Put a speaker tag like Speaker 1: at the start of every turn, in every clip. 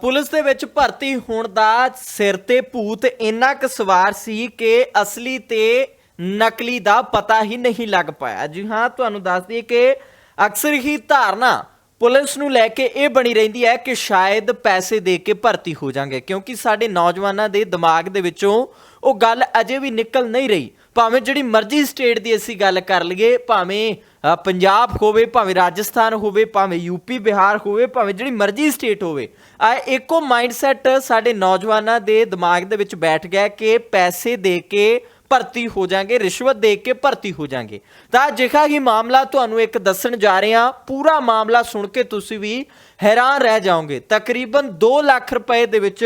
Speaker 1: Police ਦੇ ਵਿੱਚ ਭਰਤੀ ਹੋਣ ਦਾ ਸਿਰ ਤੇ ਭੂਤ ਇੰਨਾ ਕੁ ਸਵਾਰ ਸੀ ਕਿ ਅਸਲੀ ਤੇ ਨਕਲੀ ਦਾ ਪਤਾ ਹੀ ਨਹੀਂ ਲੱਗ ਪਾਇਆ। ਜੀ ਹਾਂ, ਤੁਹਾਨੂੰ ਦੱਸ ਦਈਏ ਕਿ ਅਕਸਰ ਹੀ ਧਾਰਨਾ ਪੁਲਿਸ ਨੂੰ ਲੈ ਕੇ ਇਹ ਬਣੀ ਰਹਿੰਦੀ ਹੈ ਕਿ ਸ਼ਾਇਦ ਪੈਸੇ ਦੇ ਕੇ ਭਰਤੀ ਹੋ ਜਾਣਗੇ, ਕਿਉਂਕਿ ਸਾਡੇ ਨੌਜਵਾਨਾਂ ਦੇ ਦਿਮਾਗ ਦੇ ਵਿੱਚੋਂ ਉਹ ਗੱਲ ਅਜੇ ਵੀ ਨਿਕਲ ਨਹੀਂ ਰਹੀ। ਭਾਵੇਂ ਜਿਹੜੀ ਮਰਜ਼ੀ ਸਟੇਟ ਦੀ ਅਸੀਂ ਗੱਲ ਕਰ ਲਈਏ, ਭਾਵੇਂ ਪੰਜਾਬ ਹੋਵੇ, ਭਾਵੇਂ ਰਾਜਸਥਾਨ ਹੋਵੇ, ਭਾਵੇਂ ਯੂਪੀ ਬਿਹਾਰ ਹੋਵੇ, ਭਾਵੇਂ ਜਿਹੜੀ ਮਰਜ਼ੀ ਸਟੇਟ ਹੋਵੇ ਆ ਇੱਕੋ ਮਾਈਂਡਸੈਟ ਸਾਡੇ ਨੌਜਵਾਨਾਂ ਦੇ ਦਿਮਾਗ ਦੇ ਵਿੱਚ ਬੈਠ ਗਿਆ ਕਿ ਪੈਸੇ ਦੇ ਕੇ ਭਰਤੀ ਹੋ ਜਾਾਂਗੇ, ਰਿਸ਼ਵਤ ਦੇ ਕੇ ਭਰਤੀ ਹੋ ਜਾਾਂਗੇ। ਤਾਂ ਜਿਹਾ ਹੀ ਮਾਮਲਾ ਤੁਹਾਨੂੰ ਇੱਕ ਦੱਸਣ ਜਾ ਰਹੇ ਹਾਂ। ਪੂਰਾ ਮਾਮਲਾ ਸੁਣ ਕੇ ਤੁਸੀਂ ਵੀ ਹੈਰਾਨ ਰਹਿ ਜਾਓਗੇ। ਤਕਰੀਬਨ 2 ਲੱਖ ਰੁਪਏ ਦੇ ਵਿੱਚ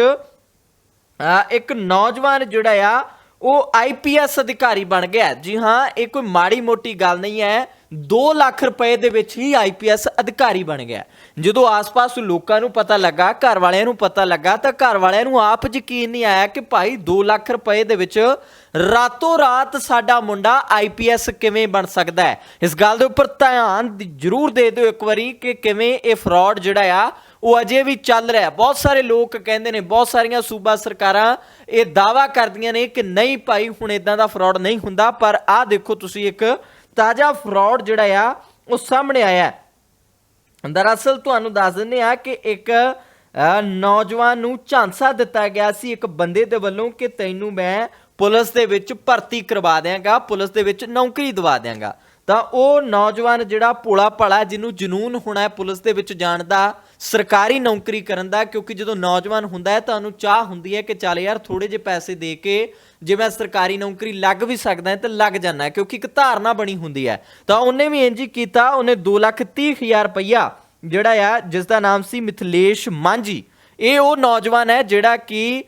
Speaker 1: ਇੱਕ ਨੌਜਵਾਨ ਜਿਹੜਾ ਆ ਉਹ ਆਈਪੀਐਸ ਅਧਿਕਾਰੀ ਬਣ ਗਿਆ ਜੀ ਹਾਂ, ਇਹ ਕੋਈ ਮਾੜੀ ਮੋਟੀ ਗੱਲ ਨਹੀਂ ਹੈ। 2 ਲੱਖ ਰੁਪਏ ਦੇ ਵਿੱਚ ਹੀ ਆਈਪੀਐਸ ਅਧਿਕਾਰੀ ਬਣ ਗਿਆ ਜਦੋਂ ਆਸ-ਪਾਸ ਲੋਕਾਂ ਨੂੰ ਪਤਾ ਲੱਗਾ, ਘਰ ਵਾਲਿਆਂ ਨੂੰ ਪਤਾ ਲੱਗਾ, ਤਾਂ ਘਰ ਵਾਲਿਆਂ ਨੂੰ ਆਪ ਯਕੀਨ ਨਹੀਂ ਆਇਆ ਕਿ ਭਾਈ 2 ਲੱਖ ਰੁਪਏ ਦੇ ਵਿੱਚ ਰਾਤੋਂ ਰਾਤ ਸਾਡਾ ਮੁੰਡਾ ਆਈਪੀਐਸ ਕਿਵੇਂ ਬਣ ਸਕਦਾ ਹੈ। ਇਸ ਗੱਲ ਦੇ ਉੱਪਰ ਧਿਆਨ ਜ਼ਰੂਰ ਦੇ ਦਿਓ ਇੱਕ ਵਾਰੀ ਕਿ ਕਿਵੇਂ ਇਹ ਫਰਾਡ ਜਿਹੜਾ ਆ ਉਹ ਅਜੇ ਵੀ ਚੱਲ ਰਿਹਾ ਬਹੁਤ ਸਾਰੇ ਲੋਕ ਕਹਿੰਦੇ ਨੇ ਬਹੁਤ ਸਾਰੀਆਂ ਸੂਬਾ ਸਰਕਾਰਾਂ ਇਹ ਦਾਵਾ ਕਰਦੀਆਂ ਨੇ ਕਿ ਨਹੀਂ ਭਾਈ ਹੁਣ ਇਦਾਂ ਦਾ ਫਰਾਡ ਨਹੀਂ ਹੁੰਦਾ ਪਰ ਆਹ ਦੇਖੋ ਤੁਸੀਂ ਇੱਕ ਤਾਜ਼ਾ ਫਰਾਡ ਜਿਹੜਾ ਆ ਉਹ ਸਾਹਮਣੇ ਆਇਆ ਦਰਅਸਲ ਤੁਹਾਨੂੰ ਦੱਸ ਦਿੰਦੇ ਆ ਕਿ ਇੱਕ ਅ, ਨੌਜਵਾਨ ਨੂੰ ਝਾਂਸਾ ਦਿੱਤਾ ਗਿਆ ਸੀ ਇੱਕ ਬੰਦੇ ਦੇ ਵੱਲੋਂ ਕਿ ਤੈਨੂੰ ਮੈਂ ਪੁਲਿਸ ਦੇ ਵਿੱਚ ਭਰਤੀ ਕਰਵਾ ਦਿਆਂਗਾ ਪੁਲਿਸ ਦੇ ਵਿੱਚ ਨੌਕਰੀ ਦਵਾ ਦਿਆਂਗਾ। ਤਾਂ ਉਹ ਨੌਜਵਾਨ ਜਿਹੜਾ ਭੋਲਾ ਭਾਲਾ ਜਿਹਨੂੰ ਜਨੂਨ ਹੋਣਾ ਹੈ ਪੁਲਿਸ ਦੇ ਵਿੱਚ ਜਾਣ ਦਾ, ਸਰਕਾਰੀ ਨੌਕਰੀ ਕਰਨ ਦਾ, ਕਿਉਂਕਿ ਜਦੋਂ ਨੌਜਵਾਨ ਹੁੰਦਾ ਹੈ ਤਾਂ ਉਹਨੂੰ ਚਾਹ ਹੁੰਦੀ ਹੈ ਕਿ ਚੱਲ ਯਾਰ ਥੋੜੇ ਜਿਹੇ ਪੈਸੇ ਦੇ ਕੇ ਜੇ ਮੈਂ ਸਰਕਾਰੀ ਨੌਕਰੀ ਲੱਗ ਵੀ ਸਕਦਾ ਹਾਂ ਤਾਂ ਲੱਗ ਜਾਣਾ ਕਿਉਂਕਿ ਇੱਕ ਧਾਰਨਾ ਬਣੀ ਹੁੰਦੀ ਹੈ। ਤਾਂ ਉਹਨੇ ਵੀ ਇੰਜ ਹੀ ਕੀਤਾ, ਉਹਨੇ 2 ਲੱਖ ਤੀਹ ਹਜ਼ਾਰ ਰੁਪਈਆ ਜਿਹੜਾ ਆ ਜਿਸ ਦਾ ਨਾਮ ਸੀ ਮਿਥਲੇਸ਼ ਮਾਂਜੀ ਇਹ ਉਹ ਨੌਜਵਾਨ ਹੈ ਜਿਹੜਾ ਕਿ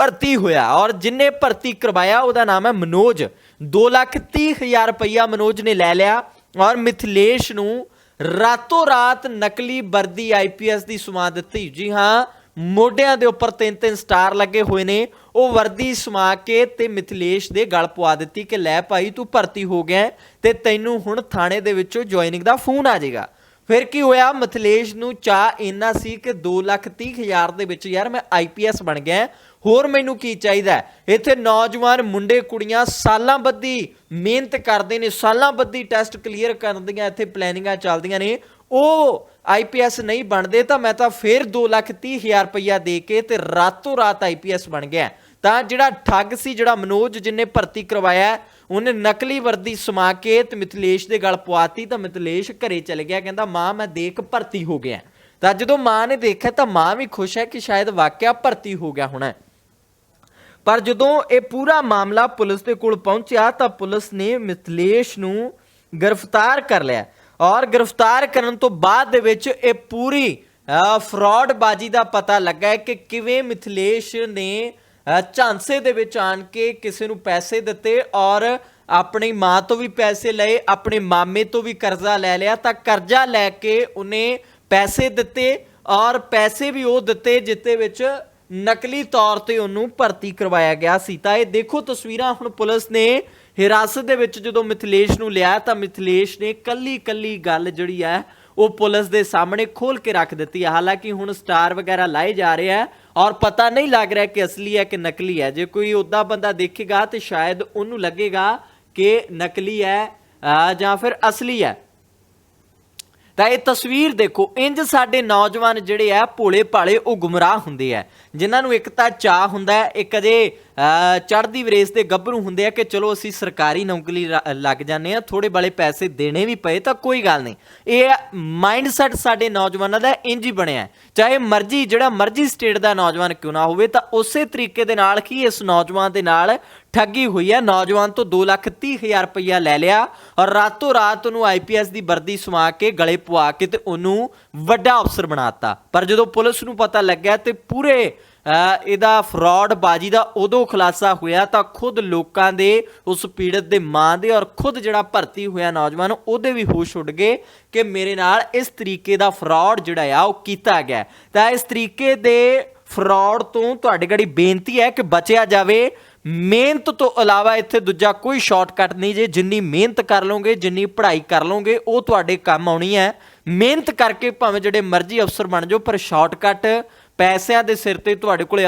Speaker 1: ਭਰਤੀ ਹੋਇਆ ਔਰ ਜਿਨੇ ਭਰਤੀ ਕਰਵਾਇਆ ਉਹਦਾ ਨਾਮ ਹੈ ਮਨੋਜ। 2 ਲੱਖ ਤੀਹ ਹਜ਼ਾਰ ਰੁਪਈਆ ਮਨੋਜ ਨੇ ਲੈ ਲਿਆ ਔਰ ਮਿਥਲੇਸ਼ ਨੂੰ ਰਾਤੋਂ ਰਾਤ ਨਕਲੀ ਵਰਦੀ ਆਈਪੀਐਸ ਦੀ ਸਮਾ ਦਿੱਤੀ। ਜੀ ਹਾਂ, ਮੋਢਿਆਂ ਦੇ ਉੱਪਰ ਤਿੰਨ ਤਿੰਨ ਸਟਾਰ ਲੱਗੇ ਹੋਏ ਨੇ। ਉਹ ਵਰਦੀ ਸਮਾ ਕੇ ਤੇ ਮਿਥਲੇਸ਼ ਦੇ ਗਲ ਪਵਾ ਦਿੱਤੀ ਕਿ ਲੈ ਭਾਈ ਤੂੰ ਭਰਤੀ ਹੋ ਗਿਆ ਹੈ ਤੇ ਤੈਨੂੰ ਹੁਣ ਥਾਣੇ ਦੇ ਵਿੱਚੋਂ ਜੁਆਇਨਿੰਗ ਦਾ ਫੋਨ ਆ ਜਾਏਗਾ। ਫਿਰ ਕੀ ਹੋਇਆ? ਮਥਲੇਸ਼ ਨੂੰ ਚਾਹ ਇੰਨਾ ਸੀ ਕਿ 2 ਲੱਖ ਤੀਹ ਹਜ਼ਾਰ ਦੇ ਵਿੱਚ ਯਾਰ ਮੈਂ ਆਈਪੀਐਸ ਬਣ ਗਿਆ ਹੋਰ ਮੈਨੂੰ ਕੀ ਚਾਹੀਦਾ ਇੱਥੇ ਨੌਜਵਾਨ ਮੁੰਡੇ ਕੁੜੀਆਂ ਸਾਲਾਂ ਬੱਧੀ ਮਿਹਨਤ ਕਰਦੇ ਨੇ, ਸਾਲਾਂ ਬੱਧੀ ਟੈਸਟ ਕਲੀਅਰ ਕਰਨ ਦੀਆਂ ਇੱਥੇ ਪਲੈਨਿੰਗਾਂ ਚੱਲਦੀਆਂ ਨੇ। ਉਹ ਆਈਪੀਐਸ ਨਹੀਂ ਬਣਦੇ ਤਾਂ ਮੈਂ ਤਾਂ ਫਿਰ 2 ਲੱਖ ਤੀਹ ਹਜ਼ਾਰ ਰੁਪਈਆ ਦੇ ਕੇ ਤੇ ਰਾਤੋਂ ਰਾਤ ਆਈਪੀਐਸ ਬਣ ਗਿਆ ਤਾਂ ਜਿਹੜਾ ਠੱਗ ਸੀ, ਜਿਹੜਾ ਮਨੋਜ ਜਿਨੇ ਭਰਤੀ ਕਰਵਾਇਆ, ਉਹਨੇ ਨਕਲੀ ਵਰਦੀ ਸਮਾ ਕੇ ਤੇ ਮਿਥਲੇਸ਼ ਦੇ ਗਲ ਪਵਾਤੀ ਤਾਂ ਮਿਥਲੇਸ਼ ਘਰੇ ਚਲੇ ਗਿਆ, ਕਹਿੰਦਾ, ਮਾਂ, ਮੈਂ ਦੇਖ ਭਰਤੀ ਹੋ ਗਿਆ ਤਾਂ ਜਦੋਂ ਮਾਂ ਨੇ ਦੇਖਿਆ, ਤਾਂ ਮਾਂ ਵੀ ਖੁਸ਼ ਹੈ ਕਿ ਸ਼ਾਇਦ ਵਾਕਿਆ ਭਰਤੀ ਹੋ ਗਿਆ ਹੋਣਾ ਪਰ ਜਦੋਂ ਇਹ ਪੂਰਾ ਮਾਮਲਾ ਪੁਲਿਸ ਦੇ ਕੋਲ ਪਹੁੰਚਿਆ, ਤਾਂ ਪੁਲਿਸ ਨੇ ਮਿਥਲੇਸ਼ ਨੂੰ ਗ੍ਰਿਫਤਾਰ ਕਰ ਲਿਆ। ਔਰ ਗ੍ਰਿਫਤਾਰ ਕਰਨ ਤੋਂ ਬਾਅਦ ਦੇ ਵਿੱਚ ਇਹ ਪੂਰੀ ਫਰਾਡ ਬਾਜੀ ਦਾ ਪਤਾ ਲੱਗਾ ਕਿ ਕਿਵੇਂ ਮਿਥਲੇਸ਼ ਨੇ ਝਾਂਸੇ ਦੇ ਵਿੱਚ ਆਣ ਕੇ ਕਿਸੇ ਨੂੰ ਪੈਸੇ ਦਿੱਤੇ ਔਰ ਆਪਣੀ ਮਾਂ ਤੋਂ ਵੀ ਪੈਸੇ ਲਏ, ਆਪਣੇ ਮਾਮੇ ਤੋਂ ਵੀ ਕਰਜ਼ਾ ਲੈ ਲਿਆ, ਤਾਂ ਕਰਜ਼ਾ ਲੈ ਕੇ ਉਹਨੇ ਪੈਸੇ ਦਿੱਤੇ ਔਰ ਪੈਸੇ ਵੀ ਉਹ ਦਿੱਤੇ ਜਿੱਤੇ ਵਿੱਚ ਨਕਲੀ ਤੌਰ ਤੇ ਉਹਨੂੰ ਭਰਤੀ ਕਰਵਾਇਆ ਗਿਆ ਸੀ। ਤਾਂ ਇਹ ਦੇਖੋ ਤਸਵੀਰਾਂ ਹੁਣ ਪੁਲਿਸ ਨੇ ਹਿਰਾਸਤ ਦੇ ਵਿੱਚ ਜਦੋਂ ਮਿਥਲੇਸ਼ ਨੂੰ ਲਿਆ, ਤਾਂ ਮਿਥਲੇਸ਼ ਨੇ ਕੱਲੀ ਕੱਲੀ ਗੱਲ ਜਿਹੜੀ ਹੈ, ਉਹ ਪੁਲਿਸ ਦੇ ਸਾਹਮਣੇ ਖੋਲ ਕੇ ਰੱਖ ਦਿੱਤੀ। ਹੈ ਹਾਲਾਂਕਿ ਹੁਣ ਸਟਾਰ ਵਗੈਰਾ ਲਾਏ ਜਾ ਰਹੇ ਹੈ ਔਰ ਪਤਾ ਨਹੀਂ ਲੱਗ ਰਿਹਾ ਕਿ ਅਸਲੀ ਹੈ ਕਿ ਨਕਲੀ ਹੈ। ਜੇ ਕੋਈ ਉੱਦਾਂ ਬੰਦਾ ਦੇਖੇਗਾ ਤੇ ਸ਼ਾਇਦ ਉਹਨੂੰ ਲੱਗੇਗਾ ਕਿ ਨਕਲੀ ਹੈ ਅਹ ਜਾਂ ਫਿਰ ਅਸਲੀ ਹੈ। ਤਾਂ ਇਹ ਤਸਵੀਰ ਦੇਖੋ, ਇੰਜ ਸਾਡੇ ਨੌਜਵਾਨ ਜਿਹੜੇ ਆ ਭੋਲੇ ਭਾਲੇ ਉਹ ਗੁੰਮਰਾਹ ਹੁੰਦੇ ਆ। ਜਿਨ੍ਹਾਂ ਨੂੰ ਇੱਕ ਤਾਂ ਚਾਹ ਹੁੰਦਾ ਹੈ, ਇੱਕ ਅਜੇ ਚੜ੍ਹਦੀ ਵਰੇਸ ਦੇ ਗੱਭਰੂ ਹੁੰਦੇ ਆ ਕਿ ਚਲੋ ਅਸੀਂ ਸਰਕਾਰੀ ਨੌਕਰੀ ਰ- ਲੱਗ ਜਾਂਦੇ ਆ ਥੋੜੇ ਬਾਲੇ ਪੈਸੇ ਦੇਣੇ ਵੀ ਪਏ ਤਾਂ ਕੋਈ ਗੱਲ ਨਹੀਂ। ਇਹ ਮਾਈਂਡਸੈਟ ਸਾਡੇ ਨੌਜਵਾਨਾਂ ਦਾ ਇੰਜ ਹੀ ਬਣਿਆ ਚਾਹੇ ਮਰਜ਼ੀ, ਜਿਹੜਾ ਮਰਜ਼ੀ ਸਟੇਟ ਦਾ ਨੌਜਵਾਨ ਕਿਉਂ ਨਾ ਹੋਵੇ, ਤਾਂ ਉਸੇ ਤਰੀਕੇ ਦੇ ਨਾਲ ਕੀ ਇਸ ਨੌਜਵਾਨ ਦੇ ਨਾਲ ਠੱਗੀ ਹੋਈ ਹੈ। ਨੌਜਵਾਨ ਤੋਂ 2 ਲੱਖ ਤੀਹ ਹਜ਼ਾਰ ਰੁਪਈਆ ਲੈ ਲਿਆ ਔਰ ਰਾਤੋਂ ਰਾਤ ਉਹਨੂੰ ਆਈਪੀਐਸ ਦੀ ਵਰਦੀ ਸਮਾ ਕੇ ਗਲੇ ਪਵਾ ਕੇ ਤੇ ਉਹਨੂੰ ਵੱਡਾ ਅਫਸਰ ਬਣਾਤਾ ਪਰ ਜਦੋਂ ਪੁਲਿਸ ਨੂੰ ਪਤਾ ਲੱਗਿਆ ਤੇ ਪੂਰੇ ਇਹਦਾ ਫਰਾਡ ਬਾਜੀ ਦਾ ਉਦੋਂ ਖੁਲਾਸਾ ਹੋਇਆ ਤਾਂ ਖੁਦ ਲੋਕਾਂ ਦੇ, ਉਸ ਪੀੜਤ ਦੇ ਮਾਂ ਦੇ ਔਰ ਖੁਦ ਜਿਹੜਾ ਭਰਤੀ ਹੋਇਆ ਨੌਜਵਾਨ, ਉਹਦੇ ਵੀ ਹੋਸ਼ ਉੱਡ ਗਏ ਕਿ ਮੇਰੇ ਨਾਲ ਇਸ ਤਰੀਕੇ ਦਾ ਫਰਾਡ ਜਿਹੜਾ ਆ, ਉਹ ਕੀਤਾ ਗਿਆ। ਤਾਂ ਇਸ ਤਰੀਕੇ ਦੇ ਫਰਾਡ ਤੋਂ ਤੁਹਾਡੇ ਗੜੀ ਬੇਨਤੀ ਹੈ ਕਿ ਬਚਿਆ ਜਾਵੇ। ਮਿਹਨਤ ਤੋਂ ਇਲਾਵਾ ਇੱਥੇ ਦੂਜਾ ਕੋਈ ਸ਼ਾਰਟਕਟ ਨਹੀਂ ਜੇ, ਜਿੰਨੀ ਮਿਹਨਤ ਕਰ ਲਓਗੇ ਜਿੰਨੀ ਪੜ੍ਹਾਈ ਕਰ ਲਓਗੇ ਉਹ ਤੁਹਾਡੇ ਕੰਮ ਆਉਣੀ ਹੈ। ਮਿਹਨਤ ਕਰਕੇ ਭਾਵੇਂ ਜਿਹੜੇ ਮਰਜ਼ੀ ਅਫਸਰ ਬਣ ਜਾਓ, ਪਰ ਸ਼ਾਰਟਕਟ ਪੈਸਿਆਂ ਦੇ ਸਿਰ ਤੇ ਤੁਹਾਡੇ ਕੋਲੇ